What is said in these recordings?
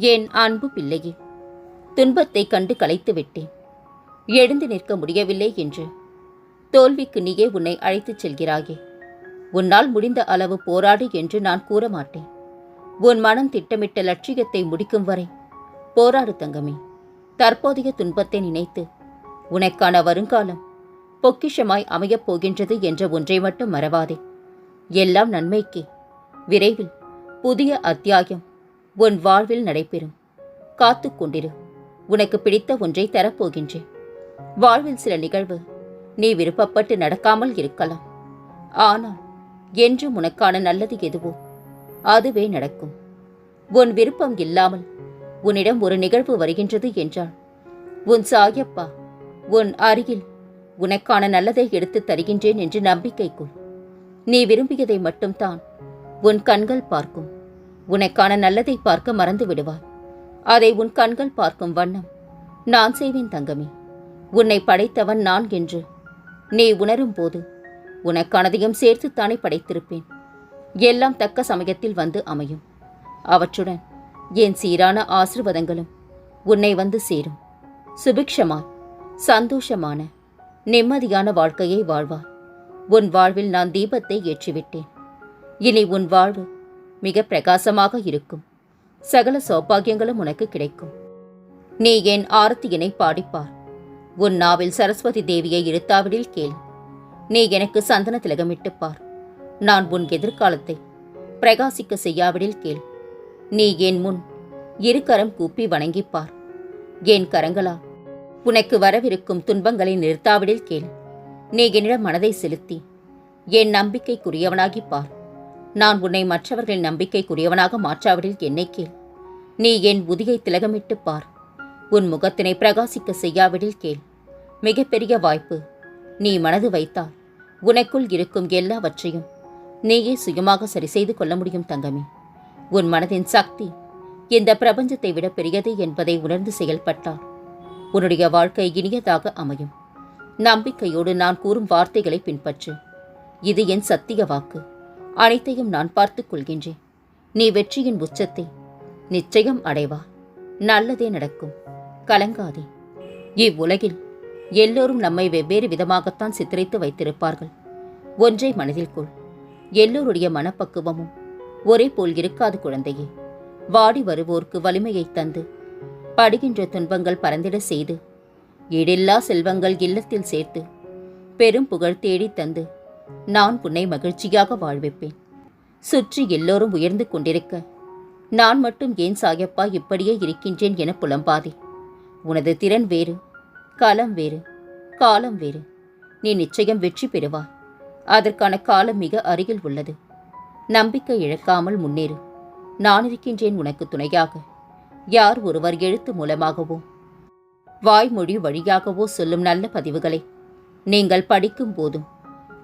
என் அன்பு பிள்ளையே? துன்பத்தை கண்டு கலைத்து விட்டேன். எழுந்து நிற்க முடியவில்லை என்று. தோல்விக்கு நீயே உன்னை அழைத்துச் செல்கிறாயே. உன்னால் முடிந்த அளவு போராடு என்று நான் கூற மாட்டேன் உன் மனம் திட்டமிட்ட லட்சியத்தை முடிக்கும் வரை போராடு தங்கமே. தற்போதைய துன்பத்தை நினைத்து உனக்கான வருங்காலம் பொக்கிஷமாய் அமையப் போகின்றது என்ற ஒன்றை மட்டும் மறவாதே. எல்லாம் நன்மைக்கே. விரைவில் புதிய அத்தியாயம் உன் வாழ்வில் நடைபெறும். காத்துக் கொண்டிரு. உனக்கு பிடித்த ஒன்றை தரப்போகின்றேன். வாழ்வில் சில நிகழ்வு நீ விருப்பப்பட்டு நடக்காமல் இருக்கலாம். ஆனால் என்றும் உனக்கான நல்லது எதுவோ அதுவே நடக்கும். உன் விருப்பம் இல்லாமல் உன்னிடம் ஒரு நிகழ்வு வருகின்றது என்றால் உன் சாயப்பா உன் அருகில் உனக்கான நல்லதை எடுத்துத் தருகின்றேன் என்று நம்பிக்கை கொள் நீ விரும்பியதை மட்டும்தான் உன் கண்கள் பார்க்கும். உனக்கான நல்லதை பார்க்க மறந்து விடுவாய் அதை உன் கண்கள் பார்க்கும் வண்ணம். நான் செய்வேன் தங்கமே. உன்னை படைத்தவன் நான் என்று. நீ உணரும் போது உனக்கானதையும் சேர்த்துத்தானே படைத்திருப்பேன். எல்லாம் தக்க சமயத்தில் வந்து அமையும். அவற்றுடன் என் சீரான ஆசிர்வாதங்களும் உன்னை வந்து சேரும். சுபிக்ஷமாய் சந்தோஷமான நிம்மதியான வாழ்க்கையை வாழ்வார் உன் வாழ்வில் நான் தீபத்தை ஏற்றிவிட்டேன். இனி உன் வாழ்வு மிக பிரகாசமாக இருக்கும். சகல சௌபாகியங்களும் உனக்கு கிடைக்கும். நீ என் ஆரத்தியினை பாடிப்பார். உன் நாவில் சரஸ்வதி தேவியை இருத்தாவிடில் கேள். நீ எனக்கு சந்தன திலகமிட்டுப் பார் நான் உன் எதிர்காலத்தை பிரகாசிக்க செய்யாவிடில் கேள். நீ என் முன் இருகரம் கூப்பி வணங்கிப்பார். என் கரங்களா உனக்கு வரவிருக்கும் துன்பங்களை நிறுத்தாவிடில் கேள். நீ என்னிடம் மனதை செலுத்தி என் நம்பிக்கைக்குரியவனாகிப் பார் நான் உன்னை மற்றவர்களின் நம்பிக்கைக்குரியவனாக மாற்றாவிடில் என்னை கேள். நீ என் உதியை திலகமிட்டுப் பார். உன் முகத்தினை பிரகாசிக்க செய்யாவிடில் கேள். மிகப்பெரிய வாய்ப்பு. நீ மனது வைத்தால் உனக்குள் இருக்கும் எல்லாவற்றையும் நீயே சுயமாக சரி செய்து கொள்ள முடியும் தங்கமே. உன் மனதின் சக்தி இந்த பிரபஞ்சத்தை விட பெரியது என்பதை உணர்ந்து செயல்பட்டால் உன்னுடைய வாழ்க்கை இனியதாக அமையும். நம்பிக்கையோடு நான் கூறும் வார்த்தைகளை பின்பற்று. இது என் சத்திய வாக்கு. அனைத்தையும் நான் பார்த்துக் கொள்கின்றேன். நீ வெற்றியின் உச்சத்தை நிச்சயம் அடைவா. நல்லதே நடக்கும். கலங்காதே. இவ்வுலகில் எல்லோரும் நம்மை வெவ்வேறு விதமாகத்தான் சித்தரித்து வைத்திருப்பார்கள். ஒன்றை மனதில் கொள். எல்லோருடைய மனப்பக்குவமும் ஒரே போல் இருக்காது குழந்தையே. வாடி வருவோர்க்கு வலிமையை தந்து படுகின்ற துன்பங்கள் பறந்திட செய்து ஈடில்லா செல்வங்கள் இல்லத்தில் சேர்த்து பெரும் புகழ் தேடித் தந்து நான் உன்னை மகிழ்ச்சியாக வாழ்விப்பேன். சுற்றி எல்லோரும் உயர்ந்து கொண்டிருக்க நான் மட்டும் ஏன் சாயப்பா இப்படியே இருக்கின்றேன் என புலம்பாதே. உனது திறன் வேறு களம் வேறு காலம் வேறு. நீ நிச்சயம் வெற்றி பெறுவாய் அதற்கான காலம் மிக அருகில் உள்ளது. நம்பிக்கை இழக்காமல் முன்னேறு. நான் இருக்கின்றேன் உனக்கு துணையாக. யார் ஒருவர் எழுத்து மூலமாகவோ வாய்மொழி வழியாகவோ சொல்லும் நல்ல பதிவுகளை. நீங்கள் படிக்கும் போதும்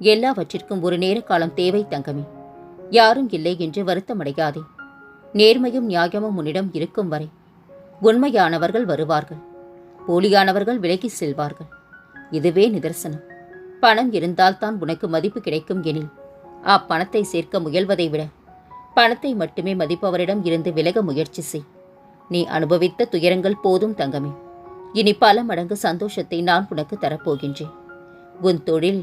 எல்லாவற்றிற்கும் ஒரு நேர காலம் தேவை தங்கமே. யாரும் இல்லை என்று வருத்தமடையாதே. நேர்மையும் நியாயமும் உன்னிடம் இருக்கும் வரை உண்மையானவர்கள் வருவார்கள். போலியானவர்கள் விலகிச் செல்வார்கள். இதுவே நிதர்சனம். பணம் இருந்தால்தான் உனக்கு மதிப்பு கிடைக்கும் எனில் அப்பணத்தை சேர்க்க முயல்வதை விட பணத்தை மட்டுமே மதிப்பவரிடம் இருந்து விலக முயற்சி செய். நீ அனுபவித்த துயரங்கள் போதும் தங்கமே. இனி பல மடங்கு சந்தோஷத்தை நான் உனக்கு தரப்போகின்றேன். உன் தொழில்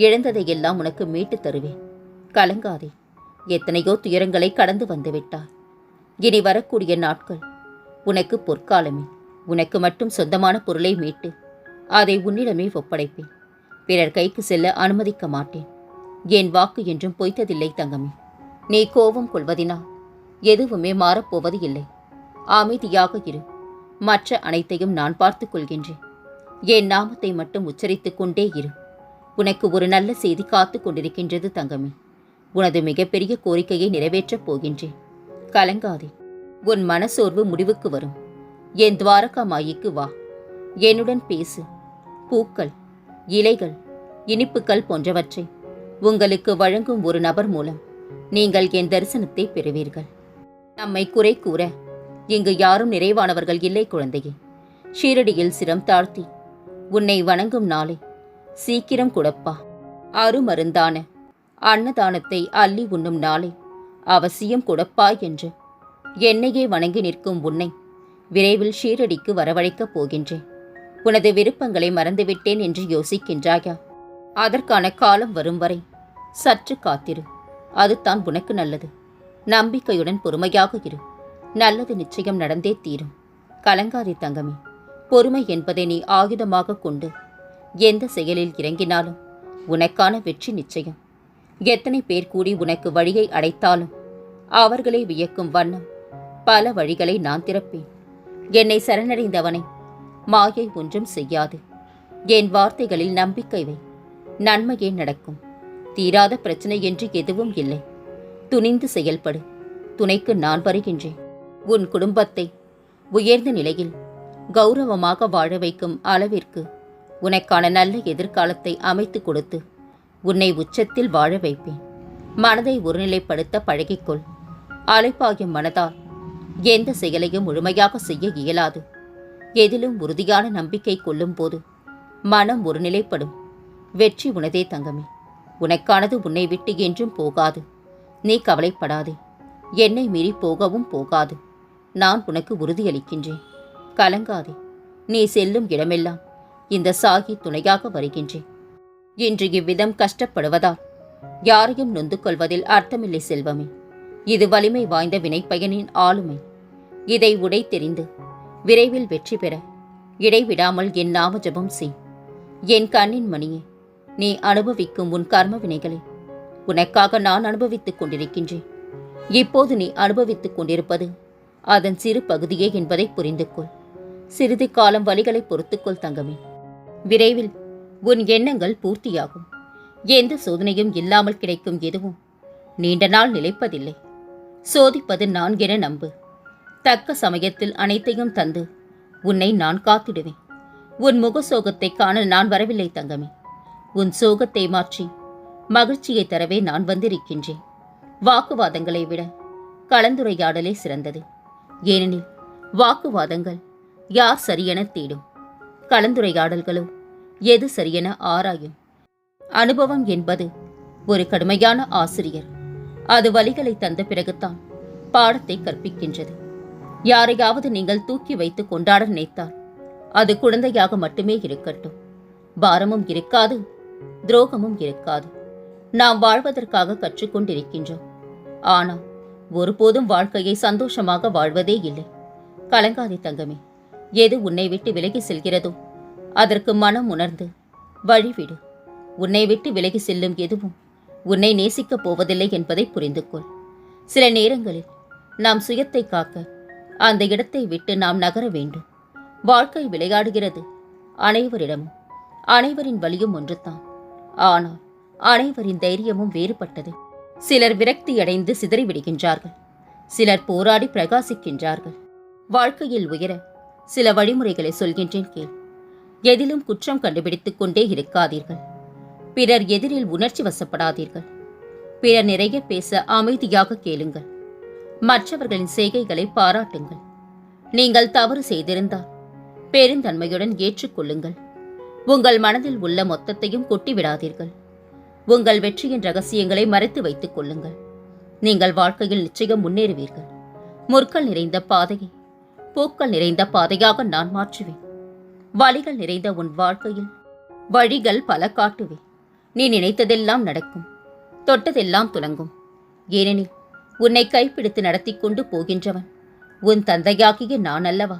இழந்ததையெல்லாம் உனக்கு மீட்டுத் தருவேன். கலங்காதே. எத்தனையோ துயரங்களை கடந்து வந்துவிட்டாய் இனி வரக்கூடிய நாட்கள் உனக்கு பொற்காலமே. உனக்கு மட்டும் சொந்தமான பொருளை மீட்டு அதை உன்னிடமே ஒப்படைப்பேன். பிறர் கைக்கு செல்ல அனுமதிக்க மாட்டேன். என் வாக்கு என்றும் பொய்த்ததில்லை தங்கமே. நீ கோபம் கொள்வதினால் எதுவுமே மாறப்போவது இல்லை அமைதியாக இரு. மற்ற அனைத்தையும் நான் பார்த்துக் கொள்கின்றேன். என் நாமத்தை மட்டும் உச்சரித்துக் கொண்டே இரு. உனக்கு ஒரு நல்ல செய்தி காத்துக் கொண்டிருக்கின்றது தங்கமே. உனது மிகப்பெரிய கோரிக்கையை நிறைவேற்றப் போகின்றேன். கலங்காதே. உன் மனசோர்வு முடிவுக்கு வரும். என் துவாரகா மாயிக்கு வா. என்னுடன் பேசு. பூக்கள் இலைகள் இனிப்புகள் போன்றவற்றை உங்களுக்கு வழங்கும் ஒரு நபர் மூலம் நீங்கள் என் தரிசனத்தை பெறுவீர்கள். நம்மை குறை கூற இங்கு யாரும் நிறைவானவர்கள் இல்லை குழந்தையே. ஷீரடியில் சிரம் தாழ்த்தி உன்னை வணங்கும் நாளை சீக்கிரம் குடப்பா. அருமருந்தான. அன்னதானத்தை அள்ளி உண்ணும் நாளை. அவசியம் குடப்பாய் என்று. என்னையே வணங்கி நிற்கும் உன்னை. விரைவில் ஷீரடிக்கு வரவழைக்கப் போகின்றேன். உனது விருப்பங்களை மறந்துவிட்டேன் என்று யோசிக்கின்றாயா? அதற்கான காலம் வரும் வரை. சற்று காத்திரு. அதுதான் உனக்கு நல்லது. நம்பிக்கையுடன் பொறுமையாக இரு. நல்லது நிச்சயம் நடந்தே தீரும். கலங்காதே தங்கமே. பொறுமை என்பதை நீ ஆயுதமாக கொண்டு எந்த செயலில் இறங்கினாலும் உனக்கான வெற்றி நிச்சயம். எத்தனை பேர் கூடி உனக்கு வழியை அடைத்தாலும் அவர்களை வியக்கும் வண்ணம் பல வழிகளை நான் திறப்பேன். என்னை சரணடைந்தவனை மாயை ஒன்றும் செய்யாது. என் வார்த்தைகளில் நம்பிக்கை வை. நன்மையே நடக்கும். தீராத பிரச்சனை என்று எதுவும் இல்லை. துணிந்து செயல்படு. துணைக்கு நான் வருகின்றேன். உன் குடும்பத்தை உயர்ந்த நிலையில் கௌரவமாக வாழ வைக்கும் அளவிற்கு உனக்கான நல்ல எதிர்காலத்தை அமைத்துக் கொடுத்து உன்னை உச்சத்தில் வாழ வைப்பேன். மனதை ஒருநிலைப்படுத்த பழகிக்கொள். அலைப்பாயும் மனதால் எந்த செயலையும் முழுமையாக செய்ய இயலாது. எதிலும் உறுதியான நம்பிக்கை கொள்ளும் போது மனம் ஒருநிலைப்படும். வெற்றி உனதே தங்கமே. உனக்கானது உன்னை விட்டு என்றும் போகாது. நீ கவலைப்படாதே. என்னை மீறி போகவும் போகாது. நான் உனக்கு உறுதியளிக்கின்றேன். கலங்காதே. நீ செல்லும் இடமெல்லாம் இந்த சாகி துணையாக வருகின்றேன். இன்று இவ்விதம் கஷ்டப்படுவதால் யாரையும் நொந்து கொள்வதில் அர்த்தமில்லை செல்வமே. இது வலிமை வாய்ந்த வினைப்பயனின் ஆளுமை. இதை உடை தெரிந்து விரைவில் வெற்றி பெற இடைவிடாமல் என் நாம ஜபம் செய். என் கண்ணின் மணியே நீ அனுபவிக்கும் உன் கர்ம வினைகளை உனக்காக நான் அனுபவித்துக் கொண்டிருக்கின்றேன். இப்போது நீ அனுபவித்துக் கொண்டிருப்பது அதன் சிறு பகுதியே என்பதை புரிந்து கொள் சிறிது காலம் வழிகளை பொறுத்துக்கொள் தங்கமே. விரைவில் உன் எண்ணங்கள் பூர்த்தியாகும். எந்த சோதனையும் இல்லாமல் கிடைக்கும் எதுவும். நீண்ட நாள் நிலைப்பதில்லை. சோதிப்பது நான் என நம்பு. தக்க சமயத்தில் அனைத்தையும் தந்து உன்னை நான் காத்திடுவேன். உன் முக சோகத்தை காண நான் வரவில்லை தங்கமே. உன் சோகத்தை மாற்றி மகிழ்ச்சியை தரவே நான் வந்திருக்கின்றேன். வாக்குவாதங்களை விட கலந்துரையாடலே சிறந்தது. ஏனெனில் வாக்குவாதங்கள் யார் சரியென தேடும்? கலந்துரையாடல்களோ எது சரியென ஆராயும். அனுபவம் என்பது ஒரு கடுமையான ஆசிரியர். அது வழிகளை தந்த பிறகுதான் பாடத்தை கற்பிக்கின்றது. யாரையாவது நீங்கள் தூக்கி வைத்து கொண்டாட நினைத்தால் அது குழந்தையாக மட்டுமே இருக்கட்டும். பாரமும் இருக்காது துரோகமும் இருக்காது. நாம் வாழ்வதற்காக கற்றுக்கொண்டிருக்கின்றோம். ஆனால் ஒருபோதும் வாழ்க்கையை சந்தோஷமாக வாழ்வதே இல்லை. கலங்காதே தங்கமே. எது உன்னை விட்டு விலகி செல்கிறதோ? அதற்கு மனம் உணர்ந்து வழிவிடு உன்னை விட்டு விலகி செல்லும் எதுவும் உன்னை நேசிக்கப் போவதில்லை என்பதை புரிந்து கொள் சில நேரங்களில் நாம் சுயத்தை காக்க அந்த இடத்தை விட்டு நாம் நகர வேண்டும். வாழ்க்கை விளையாடுகிறது. அனைவரிடமும் அனைவரின் வழியும் ஒன்றுதான். ஆனால் அனைவரின் தைரியமும் வேறுபட்டது. சிலர் விரக்தியடைந்து சிதறிவிடுகின்றார்கள். சிலர் போராடி பிரகாசிக்கின்றார்கள். வாழ்க்கையில் உயர சில வழிமுறைகளை சொல்கின்றேன் கேள் எதிலும் குற்றம் கண்டுபிடித்துக் கொண்டே இருக்காதீர்கள். பிறர் எதிரில் உணர்ச்சி வசப்படாதீர்கள். பிறர் நிறைய பேச அமைதியாக கேளுங்கள். மற்றவர்களின் செய்கைகளை பாராட்டுங்கள். நீங்கள் தவறு செய்திருந்தால் பெருந்தன்மையுடன் ஏற்றுக்கொள்ளுங்கள். உங்கள் மனதில் உள்ள மொத்தத்தையும் கொட்டிவிடாதீர்கள். உங்கள் வெற்றியின் ரகசியங்களை மறைத்து வைத்துக் கொள்ளுங்கள். நீங்கள் வாழ்க்கையில் நிச்சயம் முன்னேறுவீர்கள். முற்கள் நிறைந்த பாதையை பூக்கள் நிறைந்த பாதையாக நான் மாற்றுவேன். வழிகள் நிறைந்த உன் வாழ்க்கையில் வழிகள் பல காட்டுவேன் நீ நினைத்ததெல்லாம் நடக்கும். தொட்டதெல்லாம் துலங்கும். ஏனெனில் உன்னை கைப்பிடித்து நடத்தி கொண்டு போகின்றவன் உன் தந்தையாகிய நான் அல்லவா?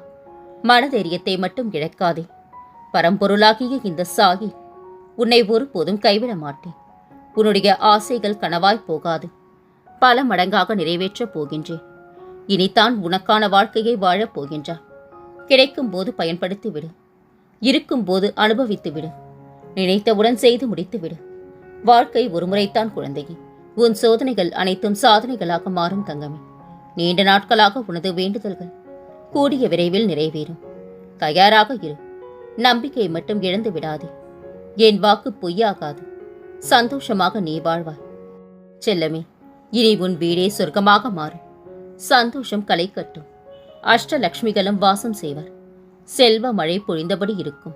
மனதைரியத்தை மட்டும் இழக்காதே. பரம்பொருளாகிய இந்த சாகி உன்னை ஒருபோதும் கைவிட மாட்டேன். உன்னுடைய ஆசைகள் கனவாய் போகாது. பல மடங்காக நிறைவேற்றப் போகின்றேன். இனித்தான் உனக்கான வாழ்க்கையை வாழப் போகின்றார் கிடைக்கும் போது பயன்படுத்தி விடு இருக்கும்போது அனுபவித்து விடு நினைத்தவுடன் செய்து முடித்து விடு வாழ்க்கை ஒருமுறைத்தான் குழந்தையே. உன் சோதனைகள் அனைத்தும் சாதனைகளாக மாறும் தங்கமே. நீண்ட நாட்களாக உனது வேண்டுதல்கள் கூடிய விரைவில் நிறைவேறும். தயாராக இரு. நம்பிக்கை மட்டும் இழந்து விடாதே. என் வாக்கு பொய்யாகாது. சந்தோஷமாக நீ வாழ்வாய். செல்லமே இனி உன் வீடே சொர்க்கமாக மாறும். சந்தோஷம் களை கட்டும் அஷ்டலக்ஷ்மிகளும் வாசம் செய்வர். செல்வ மழை பொழிந்தபடி இருக்கும்.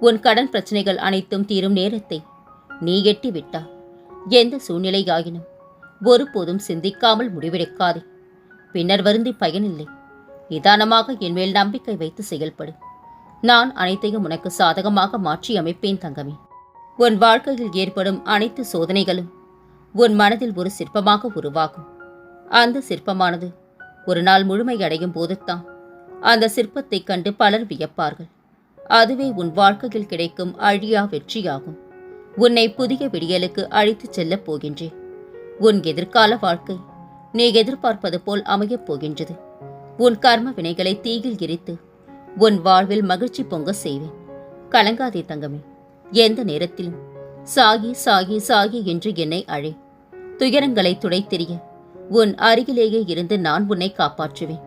உன் கடன் பிரச்சனைகள் அனைத்தும் தீரும் நேரத்தை நீ எட்டி விட்டா. எந்த சூழ்நிலையாயினும் ஒருபோதும் சிந்திக்காமல் முடிவெடுக்காதே. பின்னர் வருந்தி பயனில்லை. நிதானமாக என் மேல் நம்பிக்கை வைத்து செயல்படு. நான் அனைத்தையும் உனக்கு சாதகமாக மாற்றி அமைப்பேன் தங்கமே. உன் வாழ்க்கையில் ஏற்படும் அனைத்து சோதனைகளும் உன் மனதில் ஒரு சிற்பமாக உருவாகும். அந்த சிற்பமானது ஒரு நாள் முழுமையடையும் போதுதான். அந்த சிற்பத்தைக் கண்டு பலர் வியப்பார்கள். அதுவே உன் வாழ்க்கையில் கிடைக்கும் அழியா வெற்றியாகும். உன்னை புதிய விடியலுக்கு அழைத்துச் செல்லப் போகின்றேன். உன் எதிர்கால வாழ்க்கை நீ எதிர்பார்ப்பது போல் அமையப் போகின்றது. உன் கர்ம வினைகளை தீயில் எரித்து உன் வாழ்வில் மகிழ்ச்சி பொங்க செய்வேன். கலங்காதே தங்கமே எந்த நேரத்திலும் சாகி சாகி சாகி என்று என்னை அழை. துயரங்களை துடைத்தெறிய உன் அருகிலேயே இருந்து நான் உன்னை காப்பாற்றுவேன்.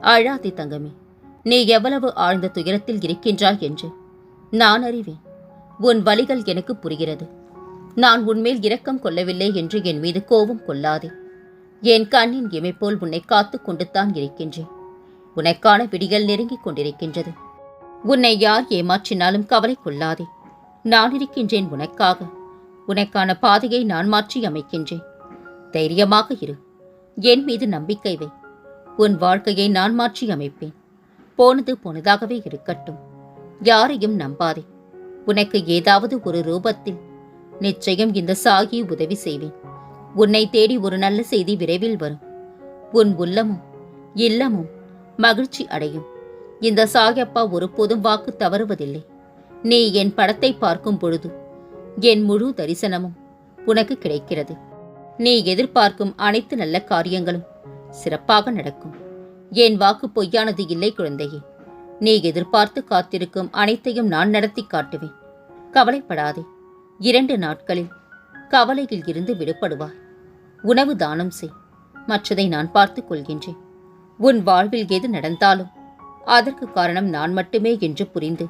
அழாதே தங்கமே நீ எவ்வளவு ஆழ்ந்த துயரத்தில் இருக்கின்றாய் என்று நான் அறிவேன். உன் வழிகள் எனக்கு புரிகிறது. நான் உன்மேல் இரக்கம் கொள்ளவில்லை என்று என் மீது கோபம் கொள்ளாதே. என் கண்ணின் இமை போல் உன்னை காத்து கொண்டுத்தான் இருக்கின்றேன். உனக்கான விடிகள் நெருங்கிக் கொண்டிருக்கின்றது. உன்னை யார் ஏமாற்றினாலும் கவலை கொள்ளாதே. நான் இருக்கின்றேன் உனக்காக. உனக்கான பாதையை நான் மாற்றி அமைக்கின்றேன். தைரியமாக இரு. என் மீது நம்பிக்கை வை. உன் வாழ்க்கையை நான் மாற்றி அமைப்பேன். போனது போனதாகவே இருக்கட்டும். யாரையும் நம்பாதே. உனக்கு ஏதாவது ஒரு ரூபத்தில் நிச்சயம் இந்த சாகி உதவி செய்வேன். உன்னை தேடி ஒரு நல்ல செய்தி விரைவில் வரும். உன் உள்ளமும் இல்லமும் மகிழ்ச்சி அடையும். இந்த சாயப்பா ஒருபோதும் வாக்கு தவறுவதில்லை. நீ என் படத்தை பார்க்கும் பொழுது என் முழு தரிசனமும் உனக்கு கிடைக்கிறது. நீ எதிர்பார்க்கும் அனைத்து நல்ல காரியங்களும் சிறப்பாக நடக்கும். என் வாக்கு பொய்யானது இல்லை குழந்தையே. நீ எதிர்பார்த்து காத்திருக்கும் அனைத்தையும் நான் நடத்தி காட்டுவேன். கவலைப்படாதே. இரண்டு நாட்களில் கவலையில் இருந்து விடுபடுவாய். உணவு தானம் செய். மற்றதை நான் பார்த்துக் கொள்கின்றேன். உன் வாழ்வில் எது நடந்தாலும் அதற்கு காரணம் நான் மட்டுமே என்று புரிந்து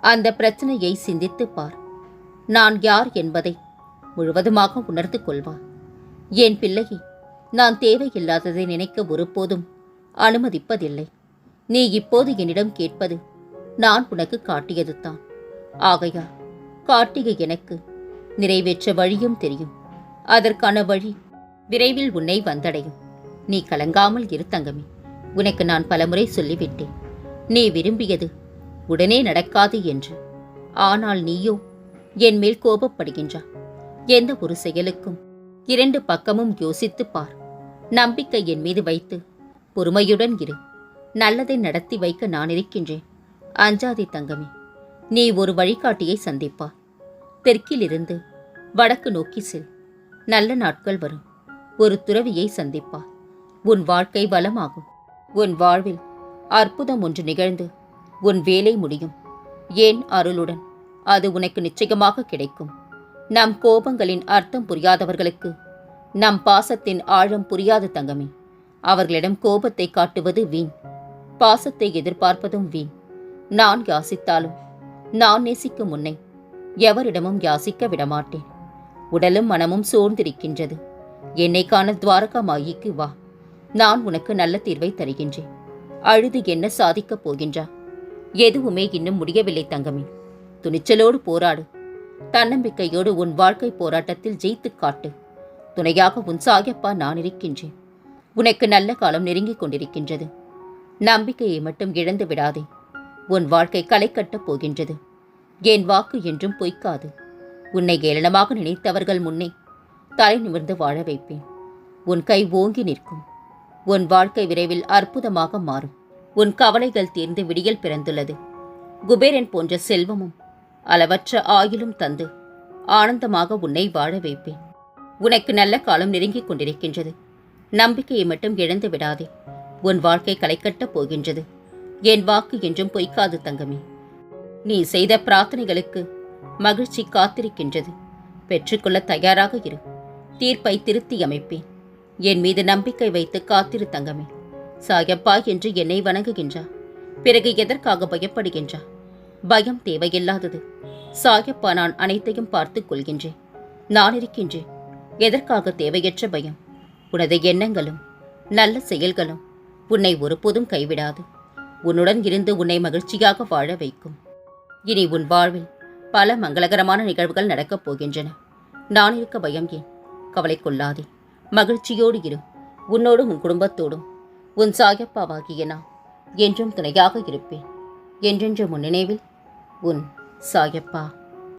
அந்த பிரச்சனையை சிந்தித்துப் பார். நான் யார் என்பதை முழுவதுமாக உணர்ந்து கொள்வார் என் பிள்ளையை நான் தேவையில்லாததை நினைக்க ஒருபோதும் அனுமதிப்பதில்லை. நீ இப்போது என்னிடம் கேட்பது நான் உனக்கு காட்டியதுதான். ஆகையா காட்டிய எனக்கு நிறைவேற்ற வழியும் தெரியும். அதற்கான வழி விரைவில் உன்னை வந்தடையும். நீ கலங்காமல் இரு தங்கமே. உனக்கு நான் பலமுறை சொல்லிவிட்டேன். நீ விரும்பியது உடனே நடக்காது என்று. ஆனால் நீயோ என் மேல் கோபப்படுகின்றா. எந்த ஒரு செயலுக்கும் இரண்டு பக்கமும் யோசித்துப் பார். நம்பிக்கை என் மீது வைத்து பொறுமையுடன் இரு. நல்லதை நடத்தி வைக்க நான் இருக்கின்றேன். அஞ்சாதே தங்கமே நீ ஒரு வழிகாட்டியை சந்திப்பா. தெற்கிலிருந்து வடக்கு நோக்கி செல். நல்ல நாட்கள் வரும். ஒரு துறவியை சந்திப்பா. உன் வாழ்க்கை வளமாகும். உன் வாழ்வில் அற்புதம் ஒன்று நிகழ்ந்து உன் வேலை முடியும். ஏன் அருளுடன்? அது உனக்கு நிச்சயமாக கிடைக்கும். நம் கோபங்களின் அர்த்தம் புரியாதவர்களுக்கு நம் பாசத்தின் ஆழம் புரியாது தங்கமே அவர்களிடம் கோபத்தை காட்டுவது வீண் பாசத்தை எதிர்பார்ப்பதும் வீண். நான் யாசித்தாலும் நான் நேசிக்கும் முன்னை எவரிடமும் யாசிக்க விடமாட்டேன். உடலும் மனமும் சோர்ந்திருக்கின்றது. என்னை காண துவாரகா மாயிக்கு வா. நான் உனக்கு நல்ல தீர்வை தருகின்றேன். அழுது என்ன சாதிக்கப் போகின்றா? எதுவுமே இன்னும் முடியவில்லை தங்கமே. துணிச்சலோடு போராடு. தன்னம்பிக்கையோடு உன் வாழ்க்கை போராட்டத்தில் ஜெயித்துக் காட்டு. துணையாக உன் சாயப்பா நான் இருக்கின்றேன். உனக்கு நல்ல காலம் நெருங்கிக் கொண்டிருக்கின்றது. நம்பிக்கையை மட்டும் இழந்து விடாதே. உன் வாழ்க்கை களை கட்டப் போகின்றது. என் வாக்கு என்றும் பொய்க்காது. உன்னை ஏளனமாக நினைத்தவர்கள் முன்னே தலை நிமிர்ந்து வாழ வைப்பேன். உன் கை ஓங்கி நிற்கும். உன் வாழ்க்கை விரைவில் அற்புதமாக மாறும். உன் கவலைகள் தீர்ந்து விடியல் பிறந்துள்ளது. குபேரன் போன்ற செல்வமும் அளவற்ற ஆயிலும் தந்து ஆனந்தமாக உன்னை வாழ வைப்பேன். உனக்கு நல்ல காலம் நெருங்கிக் கொண்டிருக்கின்றது. நம்பிக்கையை மட்டும் இழந்து விடாதே. உன் வாழ்க்கை களைக்கட்டப் போகின்றது. என் வாக்கு என்றும் பொய்க்காது தங்கமே. நீ செய்த பிரார்த்தனைகளுக்கு மகிழ்ச்சி காத்திருக்கின்றது. பெற்றுக்கொள்ள தயாராக இரு. தீர்ப்பை திருத்தி அமைப்பேன். என் மீது நம்பிக்கை வைத்து காத்திரு தங்கமே. சாயப்பா என்று என்னை வணங்குகின்றா. பிறகு எதற்காக பயப்படுகின்றா? பயம் தேவையில்லாதது. சாயப்பா நான் அனைத்தையும் பார்த்துக் கொள்கின்றேன். நான் இருக்கின்றேன். எதற்காக தேவையற்ற பயம்? உனது எண்ணங்களும் நல்ல செயல்களும் உன்னை ஒருபோதும் கைவிடாது. உன்னுடன் இருந்து உன்னை மகிழ்ச்சியாக வாழ வைக்கும். இனி உன் வாழ்வில் பல மங்களகரமான நிகழ்வுகள் நடக்கப் போகின்றன. நான் இருக்க பயம் ஏன்? கவலை கொள்ளாதே. மகிழ்ச்சியோடு இரு. உன்னோடும் உன் குடும்பத்தோடும். உன் சாயப்பாவாகிய நான் என்றும் துணையாக இருப்பேன். என்றென்று முன் நினைவில் உன் சாயப்பா